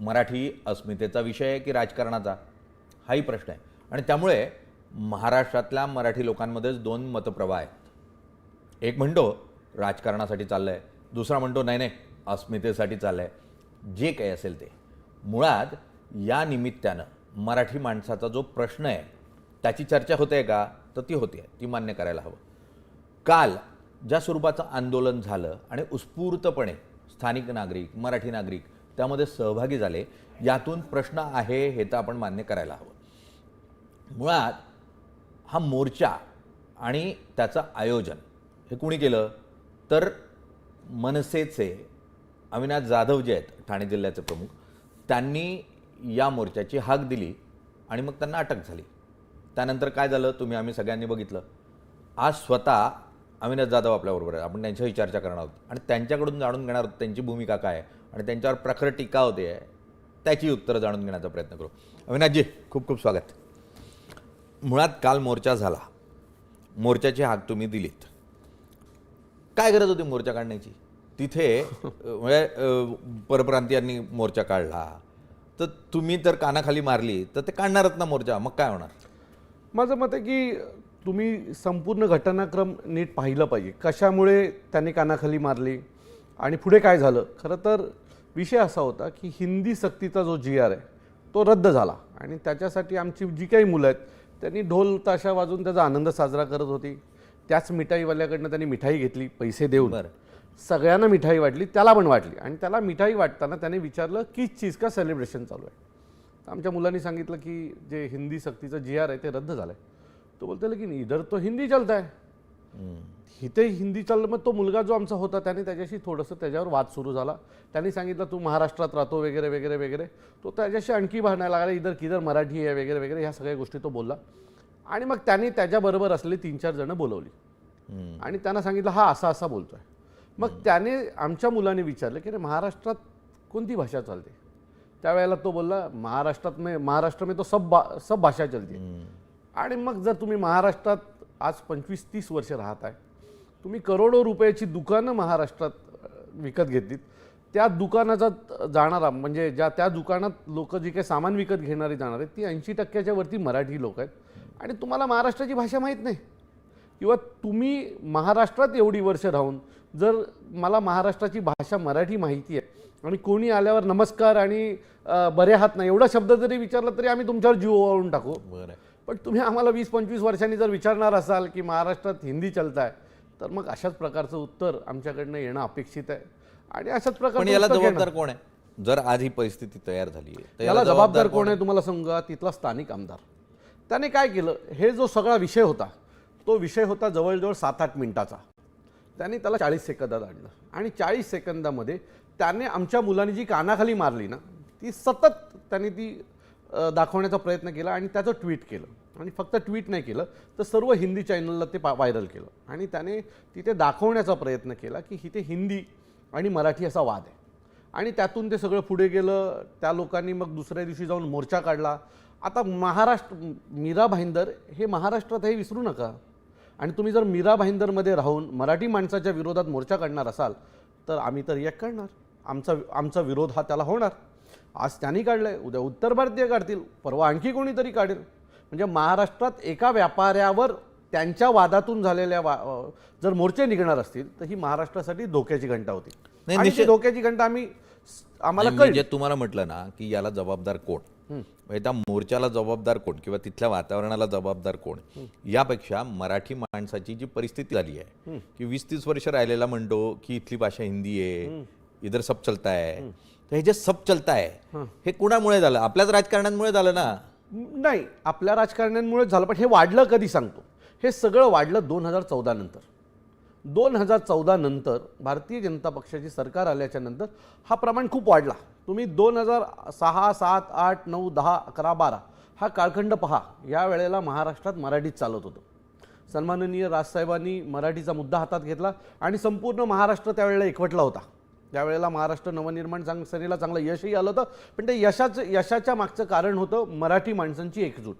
मराठी अस्मितेचा विषय आहे की राजकारणाचा? हाही प्रश्न आहे. आणि त्यामुळे महाराष्ट्रातल्या मराठी लोकांमध्येच दोन मतप्रवाह आहेत. एक म्हणतो राजकारणासाठी चाललं आहे दुसरा म्हणतो नाही नाही अस्मितेसाठी चाललं आहे जे काही असेल ते. मुळात या निमित्तानं मराठी माणसाचा जो प्रश्न आहे त्याची चर्चा होते का? तर ती होते. ती मान्य करायला हवं. काल ज्या स्वरूपाचं आंदोलन झालं आणि उत्स्फूर्तपणे स्थानिक नागरिक मराठी नागरिक त्यामध्ये सहभागी झाले. यातून प्रश्न आहे हे तर आपण मान्य करायला हवं. मुळात हा मोर्चा आणि त्याचं आयोजन हे कुणी केलं? तर मनसेचे अविनाश जाधव जे आहेत ठाणे जिल्ह्याचे प्रमुख त्यांनी या मोर्चाची हाक दिली आणि मग त्यांना अटक झाली. त्यानंतर काय झालं? तुम्ही आम्ही सगळ्यांनी बघितलं. आज स्वतः अविनाश जाधव आपल्याबरोबर आहे आपण त्यांच्याही चर्चा करणार आहोत. आणि त्यांच्याकडून जाणून घेणार आहोत त्यांची भूमिका काय आहे. आणि त्यांच्यावर प्रखर टीका होते. आहे त्याची उत्तरं जाणून घेण्याचा प्रयत्न करू. अविनाशजी खूप खूप स्वागत. मुळात काल मोर्चा झाला. मोर्चाची हाक तुम्ही दिलीत. काय गरज होती मोर्चा काढण्याची? तिथे म्हणजे परप्रांतीयांनी मोर्चा काढला. तर तुम्ही तर कानाखाली मारली तर ते काढणारच ना मोर्चा. मग काय होणार? माझं मत आहे की तुम्ही संपूर्ण घटनाक्रम नीट पाहिलं पाहिजे. कशामुळे त्यांनी कानाखाली मारली? आणि पुढे काय झालं? खरं तर विषय असा होता की हिंदी सक्तीचा जो जी आर आहे तो रद्द झाला. आणि त्याच्यासाठी आमची जी काही मुलं आहेत त्यांनी ढोल ताशा वाजून त्याचा आनंद साजरा करत होती. त्याच मिठाईवाल्याकडनं त्यांनी मिठाई घेतली पैसे देऊन. सगळ्यांना मिठाई वाटली त्याला पण वाटली. आणि त्याला मिठाई वाटताना त्याने विचारलं की चीज का सेलिब्रेशन चालू आहे? तर आमच्या मुलांनी सांगितलं की जे हिंदी सक्तीचं जी आर आहे ते रद्द झालं आहे तो बोलतो लेकिन इधर तो हिंदी चलता आहे इथे हिंदी चाललं मग तो मुलगा जो आमचा होता त्याने त्याच्याशी थोडंसं त्याच्यावर वाद सुरू झाला. त्यांनी सांगितलं तू महाराष्ट्रात राहतो वगैरे वगैरे वगैरे. तो त्याच्याशी आणखी भांडायला लागला इधर किधर मराठी आहे वगैरे वगैरे ह्या सगळ्या गोष्टी तो बोलला. आणि मग त्यांनी त्याच्याबरोबर असलेली तीन चार जणं बोलवली. आणि त्यांना सांगितलं हा असा असा बोलतोय. मग त्याने आमच्या मुलाने विचारलं की रे महाराष्ट्रात कोणती भाषा चालते? त्यावेळेला तो बोलला महाराष्ट्रात में महाराष्ट्र में तो सब बा सब भाषा चलते आणि मग जर तुम्ही महाराष्ट्रात आज पंचवीस तीस वर्ष राहत आहे. तुम्ही करोडो रुपयाची दुकानं महाराष्ट्रात विकत घेतलीत. त्या दुकानाचा जाणारा म्हणजे ज्या त्या दुकानात लोक जी काही सामान विकत घेणारी जाणार आहेत ती ऐंशी टक्क्याच्या वरती मराठी लोक आहेत. आणि तुम्हाला महाराष्ट्राची भाषा माहीत नाही. किंवा तुम्ही महाराष्ट्रात एवढी वर्ष राहून जर मला महाराष्ट्राची भाषा मराठी माहिती आहे आणि कोणी आल्यावर नमस्कार आणि बरे आहात ना एवढा शब्द जरी विचारला तरी आम्ही तुमच्यावर जीव ओवाळून टाकू. बरं. पण तुम्ही आम्हाला वीस पंचवीस वर्षांनी जर विचारणार असाल की महाराष्ट्रात हिंदी चालताय तर मग अशाच प्रकारचं उत्तर आमच्याकडनं येणं अपेक्षित आहे. आणि अशाच पण प्रकारचं याला. जबाबदार कोण आहे? जर आज ही परिस्थिती तयार झाली आहे याला जबाबदार कोण आहे तुम्हाला सांगा? तिथला स्थानिक आमदार. त्याने काय केलं? हे जो सगळा विषय होता तो विषय होता जवळजवळ सात आठ मिनिटाचा. त्याने त्याला चाळीस सेकंदात आणलं. आणि चाळीस सेकंदामध्ये त्याने आमच्या मुलांनी जी कानाखाली मारली ना ती सतत त्यांनी ती दाखवण्याचा प्रयत्न केला आणि त्याचं ट्विट केलं. आणि फक्त ट्विट नाही केलं तर सर्व हिंदी चॅनलला ते पा व्हायरल केलं. आणि त्याने तिथे दाखवण्याचा प्रयत्न केला की इथे हिंदी आणि मराठी असा वाद आहे. आणि त्यातून ते सगळं पुढे गेलं त्या लोकांनी मग दुसऱ्या दिवशी जाऊन मोर्चा काढला. आता महाराष्ट्र मीरा भाईंदर हे महाराष्ट्रात हे विसरू नका. आणि तुम्ही जर मीरा भाईंदरमध्ये राहून मराठी माणसाच्या विरोधात मोर्चा काढणार असाल तर आम्ही तर एक करणार. आमचा आमचा विरोध हा त्याला होणार. आज त्यांनी काढलाय. उद्या उत्तर भारतीय काढतील. परवा आणखी कोणीतरी काढेल. म्हणजे महाराष्ट्रात एका व्यापाऱ्यावर त्यांच्या वादातून झालेल्या वा जर मोर्चे निघणार असतील तर ही महाराष्ट्रासाठी धोक्याची घंटा होती. नाही, धोक्याची घंटा आम्ही आम्हाला नाही, मी कळली. जे तुम्हाला म्हटलं ना की याला जबाबदार कोण? म्हणजे त्या मोर्चाला जबाबदार कोण? किंवा तिथल्या वातावरणाला जबाबदार कोण? यापेक्षा मराठी माणसाची जी परिस्थिती झाली आहे की वीस तीस वर्ष राहिलेला म्हणतो की इथली भाषा हिंदी आहे इधर सब चलता है तर हे जे सब चलता है. हे कुणामुळे झालं? आपल्याच राजकारणांमुळे झालं ना? नाही आपल्या राजकारण्यांमुळे झालं पण हे वाढलं कधी सांगतो? हे सगळं वाढलं दोन हजार चौदा नंतर. दोन हजार चौदा नंतर भारतीय जनता पक्षाची सरकार आल्याच्यानंतर हा प्रमाण खूप वाढला. तुम्ही दोन हजार सहा सात आठ नऊ दहा अकरा बारा हा काळखंड पहा. या वेळेला महाराष्ट्रात मराठीत चालत होतं. सन्माननीय राजसाहेबांनी मराठीचा मुद्दा हातात घेतला आणि संपूर्ण महाराष्ट्र त्यावेळेला एकवटला होता. त्यावेळेला महाराष्ट्र नवनिर्माण चांग चांगलं यशही आलं होतं. पण ते यशाचं यशाच्या मागचं कारण होतं मराठी माणसांची एकजूट.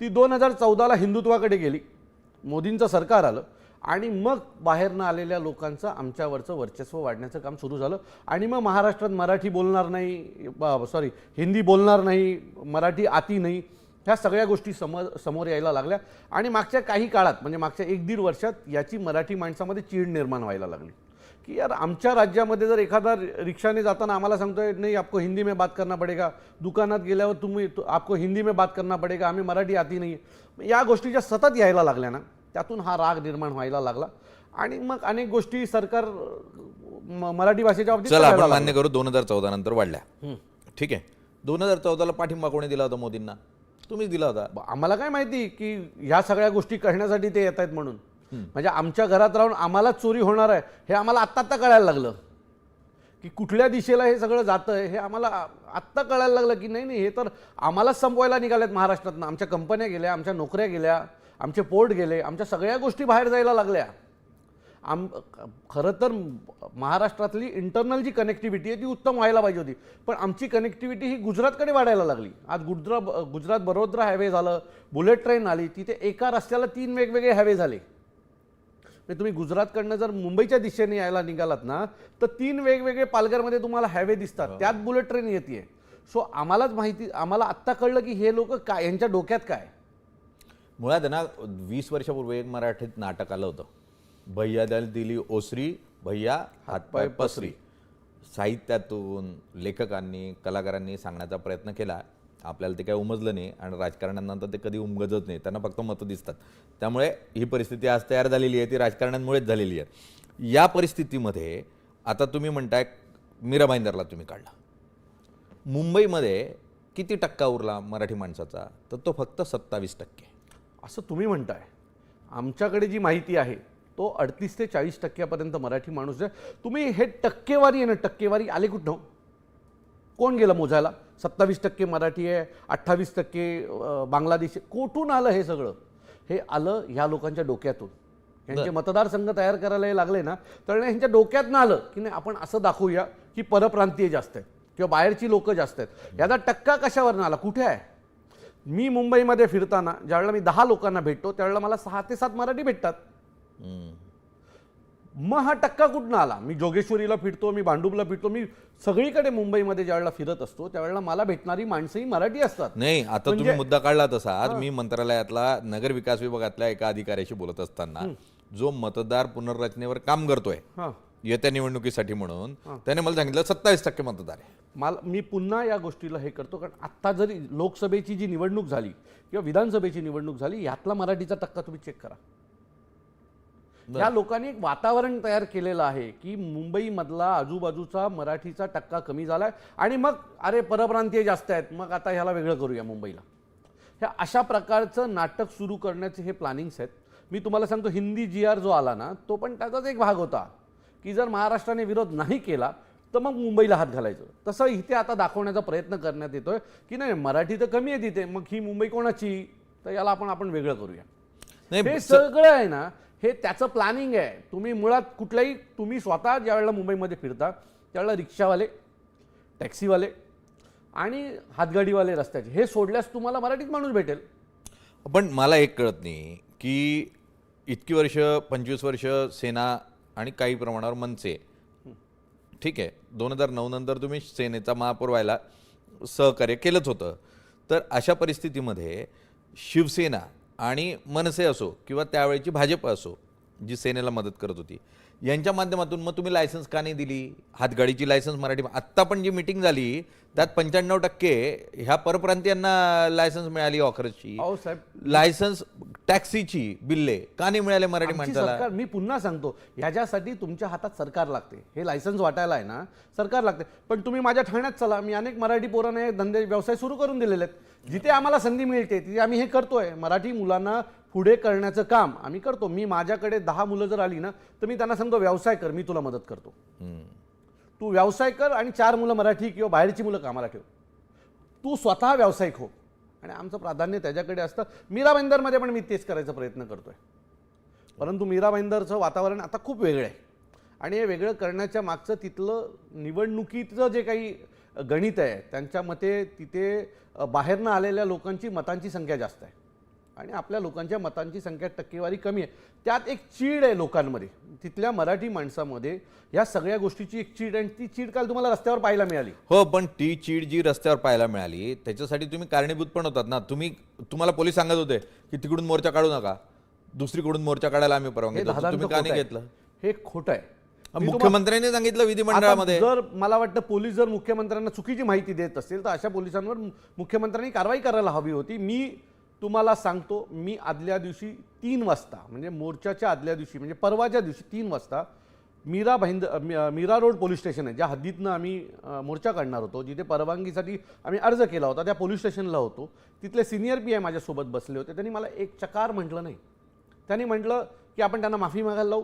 ती दोन हजार चौदाला हिंदुत्वाकडे गेली. मोदींचं सरकार आलं. आणि मग बाहेरनं आलेल्या लोकांचं आमच्यावरचं वर्चस्व वाढण्याचं काम सुरू झालं. आणि मग महाराष्ट्रात मराठी बोलणार नाही सॉरी हिंदी बोलणार नाही मराठी आती नाही ह्या सगळ्या गोष्टी समोर समोर यायला लागल्या. आणि मागच्या काही काळात म्हणजे मागच्या एक दीड वर्षात याची मराठी माणसामध्ये चीड निर्माण व्हायला लागली. की यार आमच्या राज्यामध्ये जर एखादा रिक्षाने जाताना आम्हाला सांगतोय नाही आपको हिंदी में बात करना पडेगा. दुकानात गेल्यावर तुम्ही आपको हिंदी में बात करना पडेगा. आम्ही मराठी आती नाही या गोष्टी ज्या सतत यायला लागल्या ना त्यातून हा राग निर्माण व्हायला लागला. आणि मग अनेक गोष्टी सरकार मराठी भाषेच्या बाबतीत चला आपण. मान्य करू दोन हजार चौदा नंतर वाढल्या. ठीक आहे. दोन हजार चौदाला पाठिंबा कोणी दिला होता मोदींना? तुम्हीच दिला होता. आम्हाला काय माहिती की ह्या सगळ्या गोष्टी करण्यासाठी ते येत आहेत म्हणून. म्हणजे आमच्या घरात राहून आम्हाला चोरी होणार आहे हे आम्हाला आत्ता आत्ता कळायला लागलं. की कुठल्या दिशेला हे सगळं जातं आहे हे आम्हाला आत्ता कळायला लागलं की नाही नाही हे तर आम्हालाच संपवायला निघाल्यात महाराष्ट्रातनं. आमच्या कंपन्या गेल्या आमच्या नोकऱ्या गेल्या आमचे पोर्ट गेले आमच्या सगळ्या गोष्टी बाहेर जायला लागल्या. आम खरं तर महाराष्ट्रातली इंटरनल जी कनेक्टिव्हिटी आहे ती उत्तम व्हायला पाहिजे होती. पण आमची कनेक्टिव्हिटी ही गुजरातकडे वाढायला लागली. आज गुजरा गुजरात बडोदरा हायवे झालं बुलेट ट्रेन आली तिथे एका रस्त्याला तीन वेगवेगळे हायवे झाले. म्हणजे तुम्ही गुजरातकडनं जर मुंबईच्या दिशेने यायला निघालात ना तर तीन वेगवेगळे पालघरमध्ये तुम्हाला हायवे दिसतात. त्यात बुलेट ट्रेन येते सो आम्हालाच माहिती आम्हाला आत्ता कळलं की हे लोक काय यांच्या डोक्यात काय? मुळात ना वीस वर्षापूर्वी एक मराठीत नाटक आलं होतं. भैया दल दिली ओसरी भैया हातपाय पसरी. साहित्यातून लेखकांनी कलाकारांनी सांगण्याचा प्रयत्न केला. आपल्याला ते काय उमजलं नाही आणि राजकारण्यांना तर ते कधी उमगजत नाही. त्यांना फक्त मतं दिसतात. त्यामुळे ही परिस्थिती आज तयार झालेली आहे ती राजकारण्यांमुळेच झालेली आहे. या परिस्थितीमध्ये आता तुम्ही म्हणताय मीरा भाईंदरला तुम्ही काढला. मुंबईमध्ये किती टक्का उरला मराठी माणसाचा? तर तो फक्त सत्तावीस टक्के. असं तुम्ही म्हणताय. आमच्याकडे जी माहिती आहे तो अडतीस ते चाळीस टक्क्यापर्यंत मराठी माणूस आहे. तुम्ही हे टक्केवारी आहे ना टक्केवारी आले कुठं कोण गेलं मोजायला? सत्तावीस टक्के मराठी आहे अठ्ठावीस टक्के बांगलादेशी. कुठून आलं हे सगळं? हे आलं ह्या लोकांच्या डोक्यातून. यांचे मतदारसंघ तयार करायला हे लागले ना तर ह्यांच्या डोक्यातनं आलं की नाही आपण असं दाखवूया की परप्रांतीय जास्त आहेत किंवा बाहेरची लोक जास्त आहेत. याचा टक्का कशावरनं आला? कुठे आहे? मी मुंबईमध्ये फिरताना ज्यावेळेला मी दहा लोकांना भेटतो त्यावेळेला मला सहा ते सात मराठी भेटतात. मग हा टक्का कुठनं आला? मी जोगेश्वरीला फिरतो मी भांडूपला फिरतो मी सगळीकडे मुंबईमध्ये ज्यावेळेला फिरत असतो त्यावेळेला मला भेटणारी माणसंही मराठी असतात. नाही आता तुम्ही म्हणजे- मुद्दा काढला तसा. आज मी मंत्रालयातला नगर विकास विभागातल्या एका अधिकाऱ्याशी बोलत असताना जो मतदार पुनर्रचनेवर काम करतोय येत्या निवडणुकीसाठी म्हणून त्याने मला सांगितलं सत्तावीस टक्के मतदार आहे. मला मी पुन्हा या गोष्टीला हे करतो कारण आत्ता जरी लोकसभेची जी निवडणूक झाली किंवा विधानसभेची निवडणूक झाली यातला मराठीचा टक्का तुम्ही चेक करा. या लोकांनी एक वातावरण तयार केलेलं आहे की मुंबईमधला आजूबाजूचा मराठीचा टक्का कमी झालाय आणि मग अरे परप्रांतीय जास्त आहेत. मग आता ह्याला वेगळं करूया मुंबईला. ह्या अशा प्रकारचं नाटक सुरू करण्याचे हे प्लॅनिंग्स आहेत. मी तुम्हाला सांगतो हिंदी जी आर जो आला ना तो पण त्याचाच एक भाग होता. की जर महाराष्ट्राने विरोध नाही केला तर मग मुंबईला हात घालायचं. तसं इथे आता दाखवण्याचा प्रयत्न करण्यात येतोय की नाही मराठी तर कमी आहे तिथे मग ही मुंबई कोणाची? तर याला आपण आपण वेगळं करूया. नाही हे सगळं आहे ना हे त्याचं प्लॅनिंग आहे. तुम्ही मुळात कुठल्याही तुम्ही स्वतः ज्या वेळेला मुंबईमध्ये फिरता त्यावेळेला रिक्षावाले टॅक्सीवाले आणि हातगाडीवाले रस्त्याचे हे सोडल्यास तुम्हाला मराठीत माणूस भेटेल. पण मला एक कळत नाही की इतकी वर्ष पंचवीस वर्ष सेना आणि काही प्रमाणावर मनसे. ठीक आहे दोन हजार नऊ नंतर तुम्ही सेनेचा महापौर व्हायला सहकार्य केलंच होतं. तर अशा परिस्थितीमध्ये शिवसेना आणि मनसे असो किंवा त्यावेळेची भाजप असो जी सेनेला मदत करत होती. यांच्या माध्यमातून मग तुम्ही लायसन्स का नाही दिली? हातगाडीची लायसन्स मराठी आत्ता पण जी मिटिंग झाली त्यात पंच्याण्णव टक्के ह्या परप्रांतीयांना लायसन्स मिळाली साहेब लायसन्स टॅक्सीची बिल्ले का नाही मिळाले मराठी माणसाला? मी पुन्हा सांगतो ह्याच्यासाठी तुमच्या हातात सरकार लागते. हे लायसन्स वाटायला आहे ना सरकार लागते. पण तुम्ही माझ्या ठाण्यात चला मी अनेक मराठी पोरांना हे धंदे व्यवसाय सुरू करून दिलेले आहेत. जिथे आम्हाला संधी मिळते तिथे आम्ही हे करतोय. मराठी मुलांना पुढे करण्याचं काम आम्ही करतो. मी माझ्याकडे दहा मुलं जर आली ना तर मी त्यांना सांगतो व्यवसाय कर मी तुला मदत करतो. तू व्यवसाय कर आणि चार मुलं मराठी किंवा बाहेरची मुलं कामाला ठेव. तू स्वतः व्यावसायिक हो. आणि आमचं प्राधान्य त्याच्याकडे असतं. मीरा भाईंदरमध्ये पण मी तेच करायचा प्रयत्न करतोय. परंतु मीरा भाईंदरचं वातावरण आता खूप वेगळं आहे. आणि हे वेगळं करण्याच्या मागचं तिथलं निवडणुकीचं जे काही गणित आहे त्यांच्या मते तिथे बाहेरनं आलेल्या लोकांची मतांची संख्या जास्त आहे. आणि आपल्या लोकांच्या मतांची संख्या टक्केवारी कमी आहे. त्यात एक चीड आहे लोकांमध्ये. तिथल्या मराठी माणसामध्ये या सगळ्या गोष्टीची एक चीड आणि ती चीड काल तुम्हाला रस्त्यावर पाहायला मिळाली. हो पण ती चीड जी रस्त्यावर पाहायला मिळाली त्याच्यासाठी तुम्ही कारणीभूत पण होतात ना. तुम्ही तुम्हाला पोलीस सांगत होते की तिकडून मोर्चा काढू नका. दुसरीकडून मोर्चा काढायला आम्ही परवानगी तुम्ही का नाही. घेतलं? हे खोटं आहे. मुख्यमंत्र्यांनी सांगितलं विधिमंडळामध्ये. जर मला वाटतं पोलीस जर मुख्यमंत्र्यांना चुकीची माहिती देत असतील तर अशा पोलिसांवर मुख्यमंत्र्यांनी कारवाई करायला हवी होती. मी तुम्हाला सांगतो मी आदल्या दिवशी तीन वाजता म्हणजे मोर्चाच्या आदल्या दिवशी म्हणजे परवाच्या दिवशी तीन वाजता मीरा भाईंद मी- मीरा रोड पोलीस स्टेशन आहे ज्या हद्दीतनं आम्ही मोर्चा काढणार होतो जिथे परवानगीसाठी आम्ही अर्ज केला होता त्या पोलीस स्टेशनला होतो. तिथले सिनियर पी आय माझ्यासोबत बसले होते त्यांनी मला एक चकार म्हटलं नाही. त्यांनी म्हटलं की आपण त्यांना माफी मागायला लावू.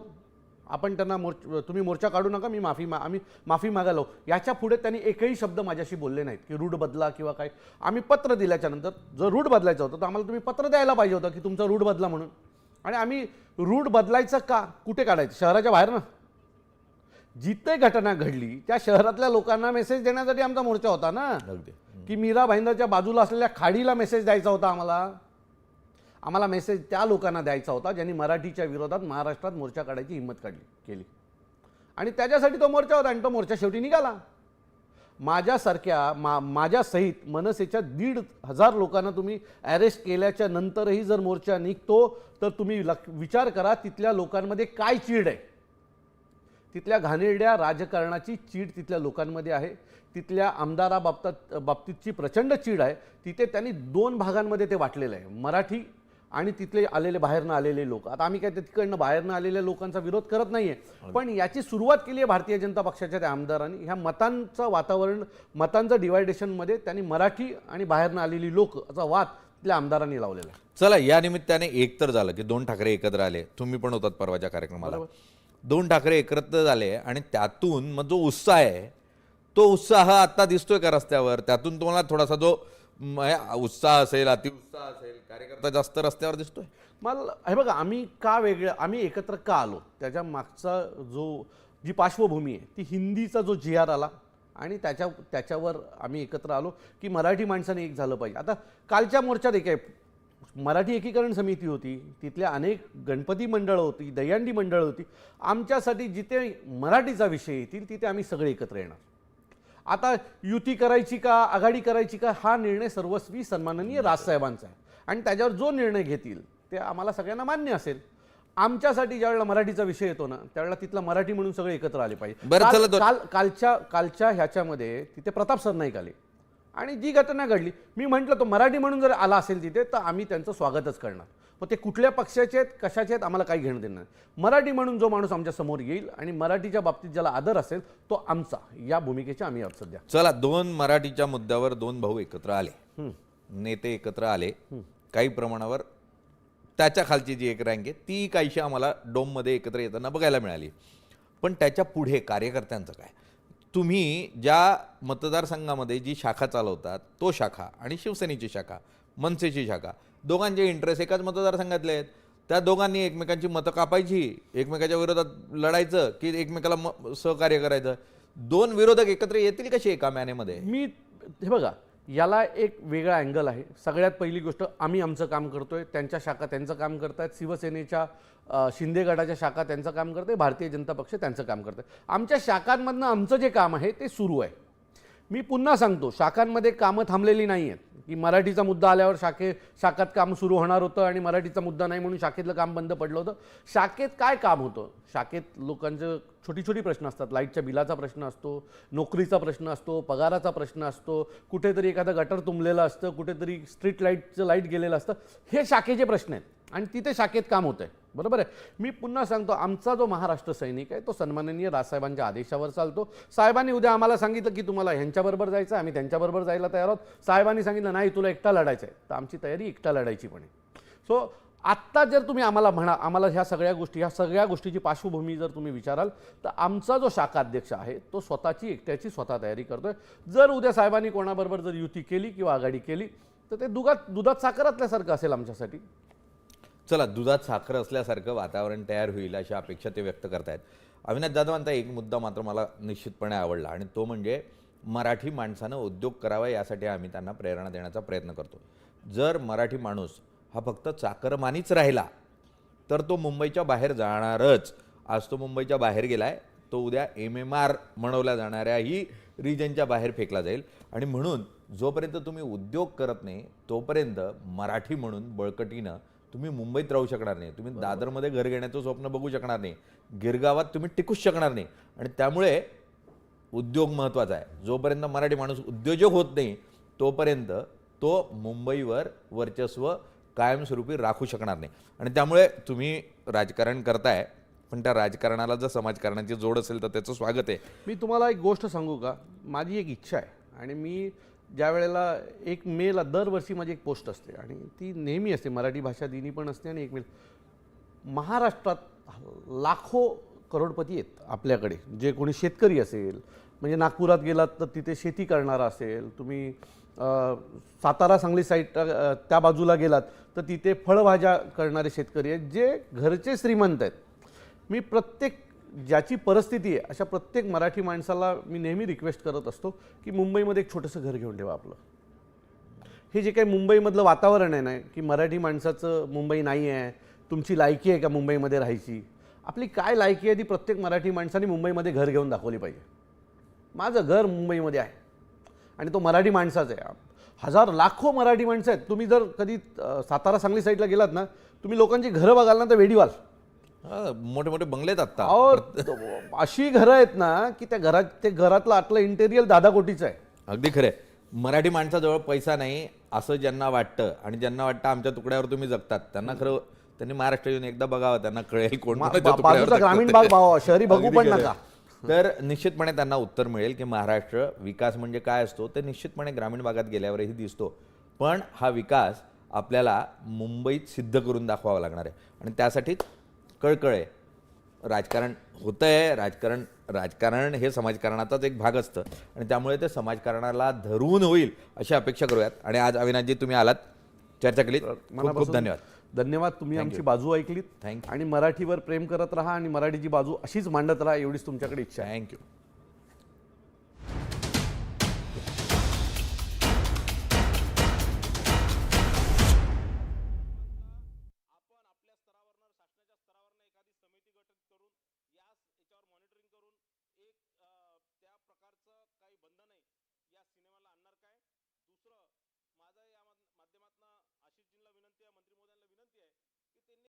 आपण त्यांना मोर्च तुम्ही मोर्चा काढू नका मी माफी मा आम्ही माफी मागायला याच्यापुढे त्यांनी एकही शब्द माझ्याशी बोलले नाहीत की रूट बदला किंवा काय. आम्ही पत्र दिल्याच्या नंतर जर रूट बदलायचं होतं तर आम्हाला तुम्ही पत्र द्यायला पाहिजे होतं की तुमचा रूट बदला म्हणून. आणि आम्ही रूट बदलायचं का? कुठे काढायचं? शहराच्या बाहेर ना. जिथे घटना घडली त्या शहरातल्या लोकांना मेसेज देण्यासाठी आमचा मोर्चा होता ना. की मीरा भाईंदरच्या बाजूला असलेल्या खाडीला मेसेज द्यायचा होता आम्हाला. आम्हाला मेसेज त्या लोकांना द्यायचा होता ज्यांनी मराठीच्या विरोधात महाराष्ट्रात मोर्चा काढायची हिंमत काढली केली. आणि त्याच्यासाठी तो मोर्चा होता आणि तो मोर्चा शेवटी निघाला. माझ्यासारख्या मा माझ्यासहित मनसेच्या दीड हजार लोकांना तुम्ही अरेस्ट केल्याच्या नंतरही जर मोर्चा निघतो तर तुम्ही लक विचार करा तिथल्या लोकांमध्ये काय चीड आहे? तिथल्या घाणेरड्या राजकारणाची चीड तिथल्या लोकांमध्ये आहे. तिथल्या आमदाराबाबतात बाबतीतची प्रचंड चीड आहे. तिथे त्यांनी दोन भागांमध्ये ते वाटलेलं आहे. मराठी आणि तिथले आलेले बाहेरनं आलेले लोक. आता आम्ही काय तिकडनं बाहेरनं आलेल्या लोकांचा विरोध करत नाहीये. पण याची सुरुवात केली आहे भारतीय जनता पक्षाच्या त्या आमदारांनी ह्या मतांचं वातावरण मतांचं डिवायडेशनमध्ये त्यांनी मराठी आणि बाहेरनं आलेली लोक असा वाद तिथल्या आमदारांनी लावलेला आहे. चला या निमित्ताने एक तर झालं की दोन ठाकरे एकत्र आले. तुम्ही पण होतात परवाच्या कार्यक्रमाला. दोन ठाकरे एकत्र झाले आणि त्यातून मग जो उत्साह आहे तो उत्साह आता दिसतोय का रस्त्यावर? त्यातून तुम्हाला थोडासा जो उत्साह असेल अतिउत्साह असेल कार्यकर्ता जास्त रस्त्यावर दिसतोय. मला हे बघा आम्ही का वेगळं आम्ही एकत्र का आलो? त्याच्या मागचा जो जी पार्श्वभूमी आहे ती हिंदीचा जो जी आर आला आणि त्याच्या त्याच्यावर आम्ही एकत्र आलो की मराठी माणसाने एक झालं पाहिजे. आता कालच्या मोर्चात एक आहे मराठी एकीकरण समिती होती तिथल्या अनेक गणपती मंडळं होती दह्यांडी मंडळं होती. आमच्यासाठी जिथे मराठीचा विषय येतील तिथे आम्ही सगळे एकत्र येणार. आता युती करायची का आघाडी करायची का हा निर्णय सर्वस्वी सन्माननीय राजसाहेबांचा आहे. आणि त्याच्यावर जो निर्णय घेतील ते आम्हाला सगळ्यांना मान्य असेल. आमच्यासाठी ज्यावेळेला मराठीचा विषय येतो ना त्यावेळेला तिथला मराठी म्हणून सगळे एकत्र आले पाहिजे. काल- काल कालच्या कालच्या ह्याच्यामध्ये तिथे प्रताप सरनाईक आले. आणि जी घटना घडली मी म्हटलं तो मराठी म्हणून जर आला असेल तिथे तर आम्ही त्यांचं स्वागतच करणार. मग ते कुठल्या पक्षाचे आहेत कशाचे आहेत आम्हाला काही घेणं देणं नाही. मराठी म्हणून जो माणूस आमच्यासमोर येईल आणि मराठीच्या बाबतीत ज्याला आदर असेल तो आमचा. या भूमिकेचे आम्ही आहोत सध्या चला दोन मराठीच्या मुद्द्यावर दोन भाऊ एकत्र आले. नेते एकत्र आले. काही प्रमाणावर त्याच्या खालची जी एक रँक आहे ती काहीशी आम्हाला डोममध्ये एकत्र येताना बघायला मिळाली. पण त्याच्या पुढे कार्यकर्त्यांचं काय? तुम्ही ज्या मतदारसंघामध्ये जी शाखा चालवतात तो शाखा आणि शिवसेनेची शाखा मनसेची शाखा दोघांचे इंटरेस्ट एकाच मतदारसंघातले आहेत. त्या दोघांनी एकमेकांची मतं कापायची एकमेकाच्या विरोधात लढायचं की एकमेकाला म सहकार्य करायचं. दोन विरोधक एकत्र येतील कशी एका मॅनेमध्ये मी हे बघा याला एक वेगळा अँगल आहे. सगळ्यात पहिली गोष्ट आम्ही आमचं काम करतोय त्यांच्या शाखा त्यांचं काम करतायत. शिवसेनेच्या शिंदे गटाच्या शाखा त्यांचं काम करते भारतीय जनता पक्ष त्यांचं काम करते आमच्या शाखांमधनं आमचं जे काम आहे ते सुरू आहे. मी पुन्हा सांगतो शाखांमध्ये कामं थांबलेली नाही आहेत की मराठीचा मुद्दा आल्यावर शाखे शाखात काम सुरू होणार होतं आणि मराठीचा मुद्दा नाही म्हणून शाखेतलं काम बंद पडलं होतं. शाखेत काय काम होतं? शाखेत लोकांचं छोटी छोटी प्रश्न असतात. लाईटच्या बिलाचा प्रश्न असतो नोकरीचा प्रश्न असतो पगाराचा प्रश्न असतो कुठेतरी एखादं गटर तुंबलेलं असतं कुठेतरी स्ट्रीट लाईटचं लाइट गेलेलं असतं. हे शाखेचे प्रश्न आहेत आणि तिथे शाखेत काम होतं आहे बरोबर आहे? मी पुन्हा सांगतो आमचा जो महाराष्ट्र सैनिक आहे तो सन्माननीय राजसाहेबांच्या आदेशावर चालतो. साहेबांनी उद्या आम्हाला सांगितलं की तुम्हाला ह्यांच्याबरोबर जायचं आहे आम्ही त्यांच्याबरोबर जायला तयार आहोत. साहेबांनी सांगितलं नाही तुला एकटा लढायचं आहे. तर आमची तयारी एकटा लढायची पण आहे. सो आत्ता जर तुम्ही आम्हाला म्हणा आम्हाला ह्या सगळ्या गोष्टी ह्या सगळ्या गोष्टीची पार्श्वभूमी जर तुम्ही विचाराल तर आमचा जो शाखा अध्यक्ष आहे तो स्वतःची एकट्याची स्वतः तयारी करतोय. जर उद्या साहेबांनी कोणाबरोबर जर युती केली किंवा आघाडी केली तर ते दुधात दुधात साखर असल्यासारखं असेल आमच्यासाठी. चला दुधात साखर असल्यासारखं वातावरण तयार होईल अशा अपेक्षा ते व्यक्त करतायत. अविनाश जाधवांचा एक मुद्दा मात्र मला निश्चितपणे आवडला आणि तो म्हणजे मराठी माणसानं उद्योग करावा यासाठी आम्ही त्यांना प्रेरणा देण्याचा प्रयत्न करतो. जर मराठी माणूस हा फक्त चाकरमानीच राहिला तर तो मुंबईच्या बाहेर जाणारच. आज तो मुंबईच्या बाहेर गेला आहे तो उद्या एम एम आर म्हणवल्या जाणाऱ्याही रिजनच्या बाहेर फेकला जाईल. आणि म्हणून जोपर्यंत तुम्ही उद्योग करत नाही तोपर्यंत मराठी म्हणून बळकटीनं तुम्ही मुंबईत राहू शकणार नाही. तुम्ही दादरमध्ये घर घेण्याचं स्वप्न बघू शकणार नाही. गिरगावात तुम्ही टिकूच शकणार नाही. आणि त्यामुळे उद्योग महत्त्वाचा आहे. जोपर्यंत मराठी माणूस उद्योजक होत नाही तोपर्यंत तो मुंबईवर वर्चस्व कायमस्वरूपी राखू शकणार नाही. आणि त्यामुळे तुम्ही राजकारण करताय पण त्या राजकारणाला जर समाजकारणाची जोड असेल तर त्याचं स्वागत आहे. मी तुम्हाला एक गोष्ट सांगू का? माझी एक इच्छा आहे. आणि मी ज्या वेळेला एक मेला दरवर्षी माझी एक पोस्ट असते आणि ती नेहमी असते. मराठी भाषा दिनी पण असते आणि एक मेल. महाराष्ट्रात लाखो करोडपती आहेत आपल्याकडे. जे कोणी शेतकरी असेल म्हणजे नागपुरात गेलात तर तिथे शेती करणारा असेल तुम्ही सातारा सांगली साईड त्या बाजूला गेलात तर तिथे फळभाज्या करणारे शेतकरी आहेत जे घरचे श्रीमंत आहेत. मी प्रत्येक ज्याची परिस्थिती आहे अशा प्रत्येक मराठी माणसाला मी नेहमी रिक्वेस्ट करत असतो की मुंबईमध्ये एक छोटंसं घर घेऊन ठेवा आपलं. हे जे काही मुंबईमधलं वातावरण आहे ना की मराठी माणसाचं मुंबई नाही आहे तुमची लायकी आहे का मुंबईमध्ये राहायची? आपली काय लायकी आहे ती प्रत्येक मराठी माणसाने मुंबईमध्ये घर घेऊन दाखवली पाहिजे. माझं घर मुंबईमध्ये आहे. आणि तो मराठी माणसाच आहे. हजार लाखो मराठी माणसं आहेत. तुम्ही जर कधी सातारा सांगली साईडला गेलात ना तुम्ही लोकांची घरं बघाल ना तर वेडी व्हाल मोठे मोठे बंगलेत आत्ता अहो, तो- अशी घरं आहेत ना की त्या घरात ते घरातलं आतलं इंटेरियर दादा कोटीचं आहे अगदी खरंय मराठी माणसाजवळ पैसा नाही असं ज्यांना वाटतं आणि ज्यांना वाटतं आमच्या तुकड्यावर तुम्ही जगतात त्यांना खरं त्यांनी महाराष्ट्र येऊन एकदा बघावं त्यांना कळेल कोण मा- कोणाच्या बा- तुकड्यावर बाजूचा जगतं ग्रामीण. भाग भावा, शहरी बघू पण. नका. तर निश्चितपणे त्यांना उत्तर मिळेल की महाराष्ट्र विकास म्हणजे काय असतो ते निश्चितपणे ग्रामीण भागात गेल्यावरही दिसतो पण हा विकास आपल्याला मुंबईत सिद्ध करून दाखवावा लागणार आहे आणि त्यासाठीच कळकळ आहे. राजकारण होतं आहे राजकारण राजकारण हे समाजकारणाचाच एक भाग असतं. आणि त्यामुळे ते समाजकारणाला धरून होईल अशी अपेक्षा करूयात. आणि आज अविनाशजी तुम्ही आलात. चर्चा केलीत. खूप खूप धन्यवाद. धन्यवाद. तुम्ही आमची बाजू ऐकलीत. You. आणि मराठीवर प्रेम करत राहा आणि मराठीची बाजू अशीच मांडत राहा एवढीच तुमच्याकडे इच्छा आहे. थँक्यू